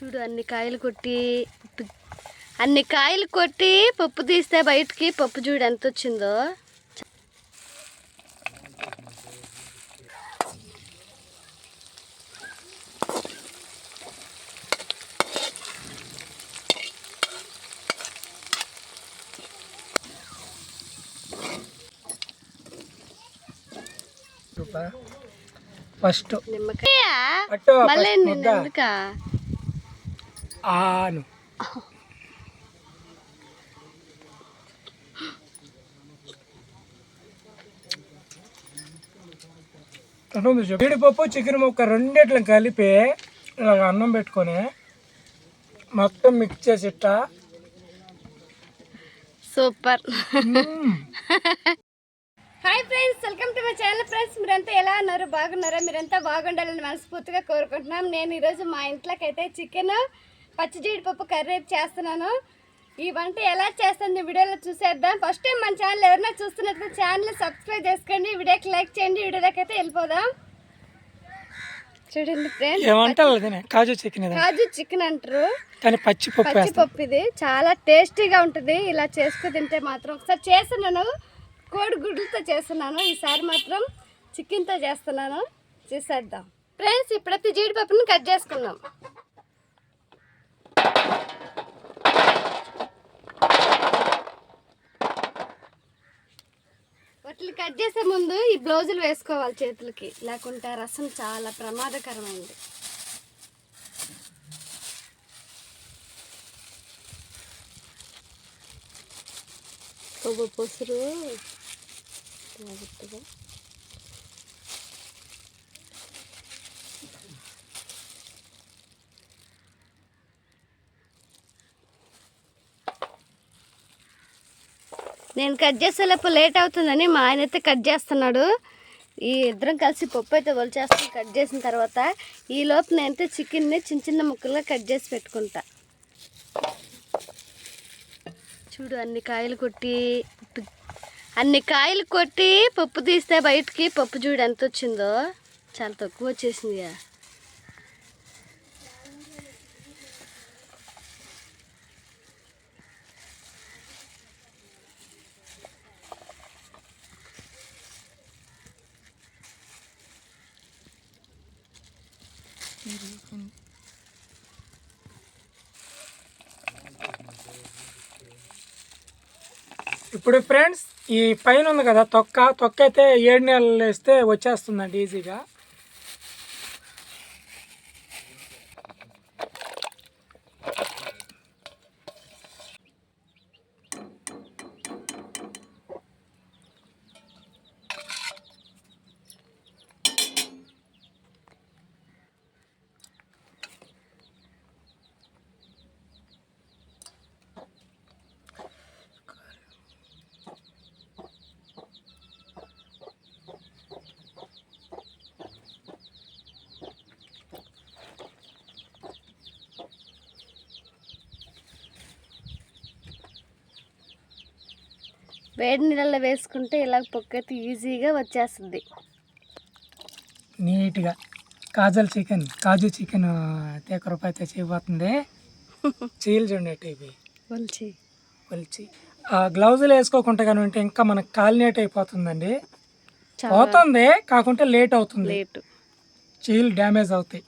చూడు అన్ని కాయలు కొట్టి అన్ని కాయలు కొట్టి పప్పు తీస్తే బయటికి పప్పు చూడు ఎంత వచ్చిందో. ఫస్ట్ నిమ్మకాయ. మళ్ళీ ఎందుకా? ఆను. జీడిపప్పు చికెన్ ముక్క రెండిట్లను కలిపి ఇలాగ అన్నం పెట్టుకొని మొత్తం మిక్స్ చేసి super. Hi friends welcome to my channel friends మీరంతా ఎలా ఉన్నారు? బాగున్నారా? మీరంతా బాగుండాలని మనస్ఫూర్తిగా కోరుకుంటున్నాం. నేను ఈరోజు మా ఇంట్లోకి అయితే చికెన్ పచ్చి జీడిపప్పు కర్రీ చేస్తున్నాను. ఈ వంట ఎలా చేస్తుంది వీడియోలో చూసేద్దాం. ఫస్ట్ టైం మన ఛానల్ ఎవరైనా చూస్తున్నట్లయితే ఛానల్ సబ్స్క్రైబ్ చేసుకోండి. వీడియోకి లైక్ చేయండి. వీడియోలోకి అయితే వెళ్ళిపోదాం. చూడండి friends kaju chicken kaju chicken అంటారు. కానీ పచ్చి పప్పు వేస్తాం పచ్చిపప్పు ఇది. చాలా టేస్టీగా ఉంటుంది. ఇలా చేసుకు తింటే మాత్రం ఒకసారి చేస్తున్నాను. కోడి గుడ్లతో చేస్తున్నాను. ఈసారి మాత్రం చికెన్తో చేస్తున్నాను. చూసేద్దాం. ఫ్రెండ్స్ ఇప్పుడైతే జీడిపప్పుని కట్ చేసుకుందాం. చేతులు కట్ చేసే ముందు ఈ బ్లౌజులు వేసుకోవాలి చేతులకి. లేకుంటే రసం చాలా ప్రమాదకరమైంది. కొవ్వు పొసురు జాగ్రత్తగా నేను కట్ చేసేలోపు లేట్ అవుతుందని మా ఆయన అయితే కట్ చేస్తున్నాడు. ఈ ఇద్దరం కలిసి పప్పు అయితే వలిచేస్తాం కట్ చేసిన తర్వాత. ఈ లోపు నేనైతే చికెన్ని చిన్న చిన్న ముక్కలుగా కట్ చేసి పెట్టుకుంటా. చూడు అన్ని కాయలు కొట్టి అన్ని కాయలు కొట్టి పప్పు తీస్తే బయటికి పప్పు చూడు ఎంత వచ్చిందో. చాలా తక్కువ వచ్చేసింది ఇక. ఇప్పుడు ఫ్రెండ్స్ ఈ పైన ఉంది కదా తొక్క తొక్క అయితే ఏడు నెలలు వేస్తే వచ్చేస్తుందండి ఈజీగా వేడి నీళ్ళలో వేసుకుంటే ఇలా అయితే ఈజీగా వచ్చేస్తుంది. నీట్గా. కాజల్ చికెన్ కాజు చికెన్ తేక రూపాయి అయితే చేయబోతుంది. చీలు చూడండి ఇవి ఒలిచి. ఒలిచి. ఆ గ్లౌజులు వేసుకోకుండా కానీ ఉంటే ఇంకా మనకు కాలినేట్ అయిపోతుందండి. పోతుంది కాకుంటే లేట్ అవుతుంది. లేటు. చీలు డ్యామేజ్ అవుతాయి.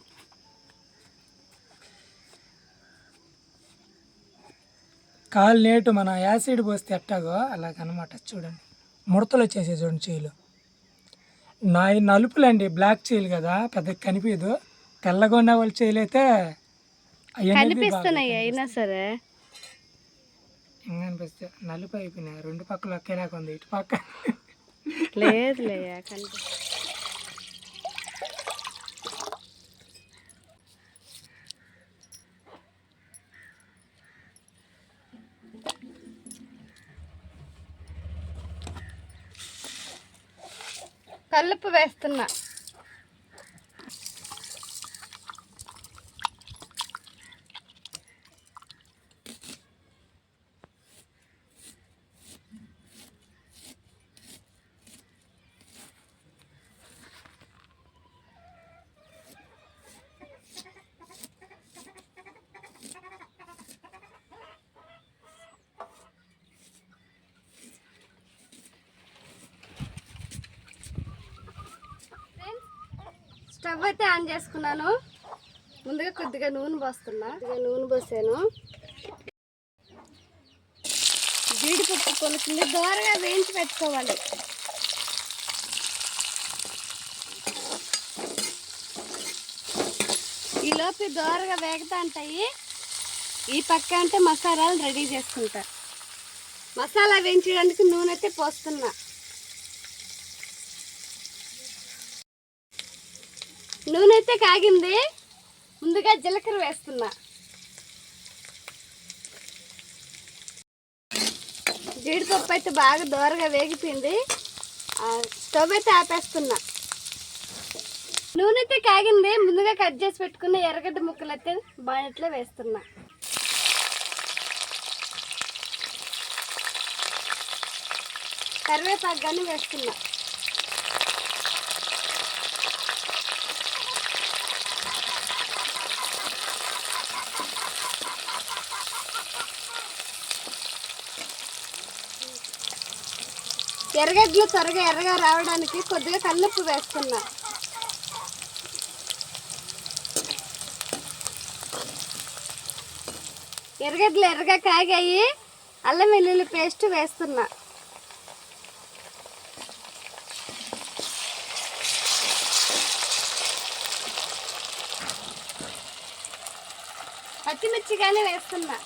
కాలు నేటు మన యాసిడ్ పోస్తే ఎట్టాగో అలాగనమాట చూడండి. ముడతలు వచ్చేసాయి చూడండి చీలు నా నలుపులండి బ్లాక్ చీలు కదా పెద్ద కనిపించదు తెల్లగా ఉన్న వాళ్ళ కనిపిస్తున్నాయి అయినా సరే. ఇంకా అనిపిస్తే నలుపు అయిపోయినాయి. రెండు పక్కల ఒకేలాగా ఉంది ఇటు పక్క. లేదులే కలుపు వేస్తున్నా. స్టవ్ అయితే ఆన్ చేసుకున్నాను. ముందుగా కొద్దిగా నూనె పోస్తున్నా. కొద్దిగా నూనె పోసాను. జీడిపప్పు కొలుస్తుంది దోరగా వేయించి పెట్టుకోవాలి. ఈలోపు లోపు దోరగా వేగుతా ఉంటాయి. ఈ పక్క అంటే మసాలాలు రెడీ చేసుకుంటా. మసాలా వేయించడానికి నూనె అయితే పోస్తున్నా. నూనె అయితే కాగింది. ముందుగా జీలకర్ర వేస్తున్నా. జీడిపప్పు అయితే బాగా దోరగా వేగిపోయింది. స్టవ్ అయితే ఆపేస్తున్నా. నూనె అయితే కాగింది. ముందుగా కట్ చేసి పెట్టుకున్న ఎర్రగడ్డ ముక్కలు అయితే బాగా వేస్తున్నా. కరివేపాకు కానీ వేస్తున్నా. ఎర్రగడ్డలు త్వరగా ఎర్రగా రావడానికి కొద్దిగా కల్లుప్పు వేస్తున్నా. ఎర్రగడ్డలు ఎర్రగా కాగాయి అల్లం వెల్లుల్లి పేస్ట్ వేస్తున్నా. పచ్చిమిర్చి కానీ వేస్తున్నా.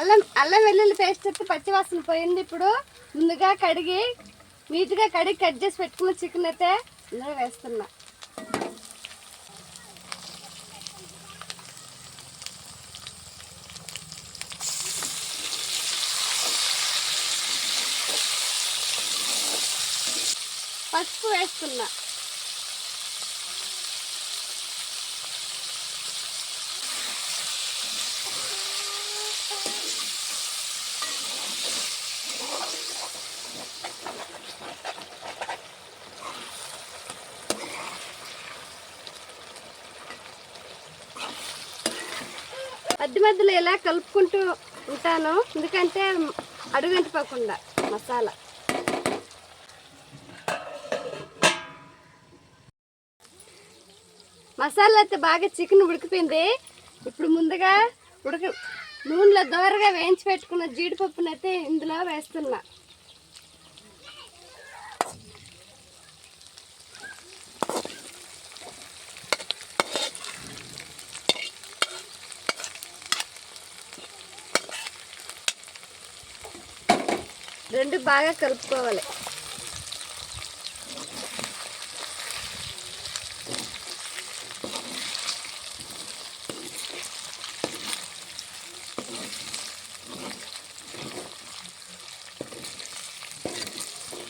అల్లం అల్లం వెల్లుల్లి పేస్ట్ వచ్చి పచ్చివాసన పోయింది ఇప్పుడు. ముందుగా కడిగి నీట్గా కడిగి కట్ చేసి పెట్టుకున్న చికెన్ అయితే ఇందులో వేస్తున్నా. పసుపు వేస్తున్నా. మధ్య మధ్యలో ఇలా కలుపుకుంటూ ఉంటాను. ఎందుకంటే అడుగంటిపోకుండా మసాలా. మసాలా అయితే బాగా చికెన్ ఉడికిపోయింది. ఇప్పుడు ముందుగా ఉడక నూనెలో దోరగా వేయించి పెట్టుకున్న జీడిపప్పునైతే ఇందులో వేస్తున్నా. రెండు బాగా కలుపుకోవాలి.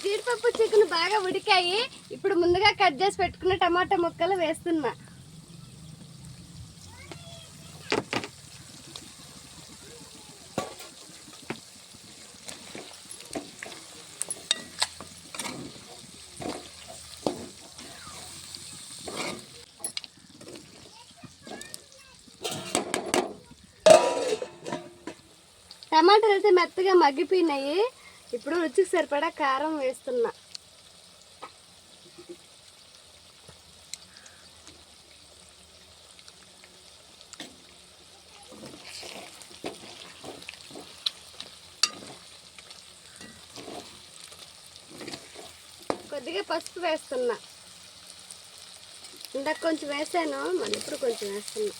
జీడిపప్పు చికెన్ బాగా ఉడికాయి. ఇప్పుడు ముందుగా కట్ చేసి పెట్టుకున్న టమాటా ముక్కలు వేస్తున్నా. టమాటాలు అయితే మెత్తగా మగ్గిపోయినాయి. ఇప్పుడు రుచికి సరిపడా కారం వేస్తున్నా. కొద్దిగా పసుపు వేస్తున్నా. ఇందాక కొంచెం వేసాను మళ్ళీ ఇప్పుడు కొంచెం వేస్తున్నా.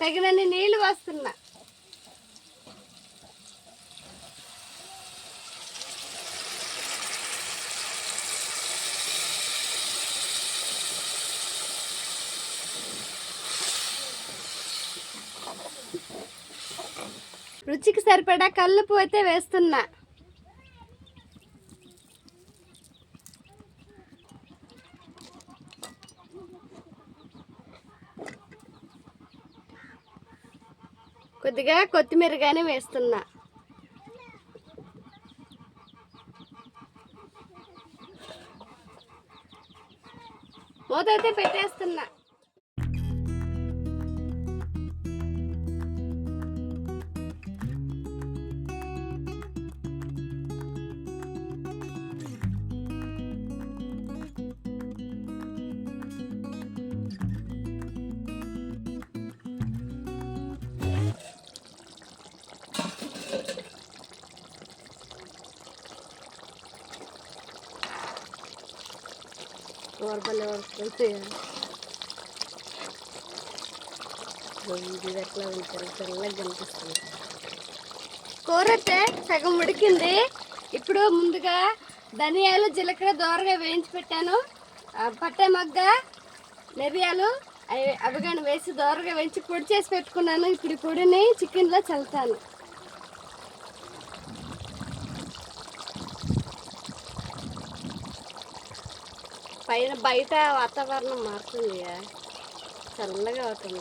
తగినన్ని నీళ్ళు వస్తున్నా రుచికి సరిపడా కళ్ళు పోతే వేస్తున్నా. కొద్దిగా కొత్తిమీర కానీ వేస్తున్నా. మూత పెట్టేస్తున్నా. కోరపల్లి వరకు వెళ్తే ఇది ఎట్లా వెళ్తారు తెల్లగా కనిపిస్తుంది కూర అయితే సగం ఉడికింది ఇప్పుడు ముందుగా ధనియాలు జీలకర్ర దోరగా వేయించి పెట్టాను! పట్టే మగ్గ మిరియాలు అవి అవి కానీ వేసి దోరగా వేయించి పొడి చేసి పెట్టుకున్నాను. ఇప్పుడు పొడిని చికెన్లో చల్లుతాను. పైన బయట వాతావరణం మారుతుంది చల్లగా అవుతుంది.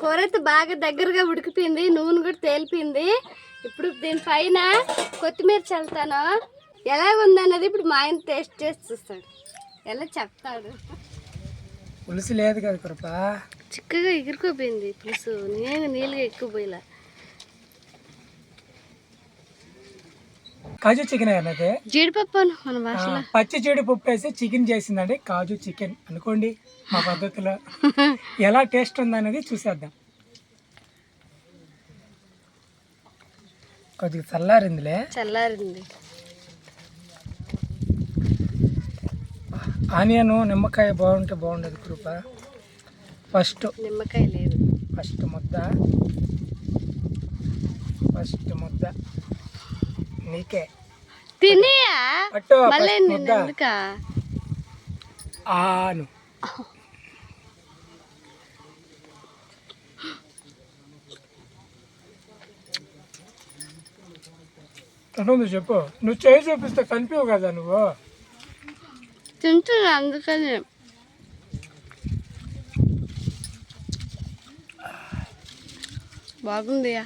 కూర అయితే బాగా దగ్గరగా ఉడికిపోయింది నూనె కూడా తేలిపోయింది. ఇప్పుడు దీనిపైన కొత్తిమీర చల్లుతాను. ఎలా ఉందన్నది ఇప్పుడు మా ఆయన టేస్ట్ చేసి చూస్తాడు. ఎలా చెప్తాడు. పులుసు లేదు కదా కృప. చిక్కగా ఎగిరిపోయింది పులుసు. నేను నీళ్ళగా ఎక్కువ పోయిలా కాజు చికెన్ అన్నది జీడిపప్పు అను మన భాషలో. పచ్చి జీడిపప్పు వేసి చికెన్ చేసిందండి. కాజు చికెన్. అనుకోండి మా పద్ధతిలో. ఎలా టేస్ట్ ఉందనేది చూసేద్దాం. కొద్దిగా చల్లారిందిలే. చల్లారింది. ఆనియన్ నిమ్మకాయ బాగుంటే బాగుండదు కృప. ఫస్ట్ నిమ్మకాయ లేదు. ఫస్ట్ ముద్ద. ఫస్ట్ ముద్ద. నీకే. తినియా? ఆను. చెప్పు? నువ్వు చేయి చూపిస్తే కనిపించవు కదా నువ్వు? తింటున్నా అందుకని బాగుందియా.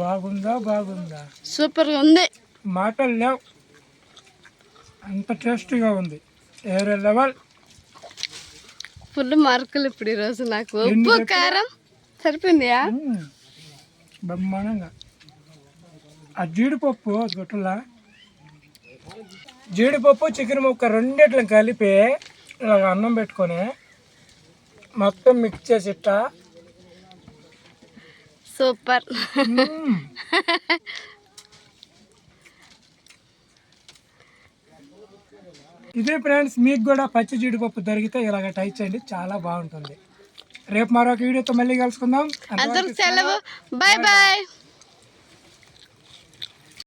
బాగుందా బాగుందా? సూపర్గా ఉంది మాటలు లేవు అంత టేస్టీగా ఉంది. వేరే లెవెల్. ఫుల్ మార్కులు ఇప్పుడు ఈరోజు నాకు. ఉప్పు? కారం సరిపోయిందియా. బ్రహ్మాండంగా. ఆ జీడిపప్పు గుట్టలా? జీడిపప్పు చికెన్ ముక్క రెండిట్ల కలిపి ఇలాగ అన్నం పెట్టుకొని మొత్తం మిక్స్ చేసి ఇట్టా. సూపర్. ఇదే ఫ్రెండ్స్ మీకు కూడా పచ్చి జీడిపప్పు దొరికితే ఇలాగ ట్రై చేయండి. చాలా బాగుంటుంది. రేపు మరొక వీడియోతో మళ్ళీ కలుసుకుందాం. సెలవు. Bye bye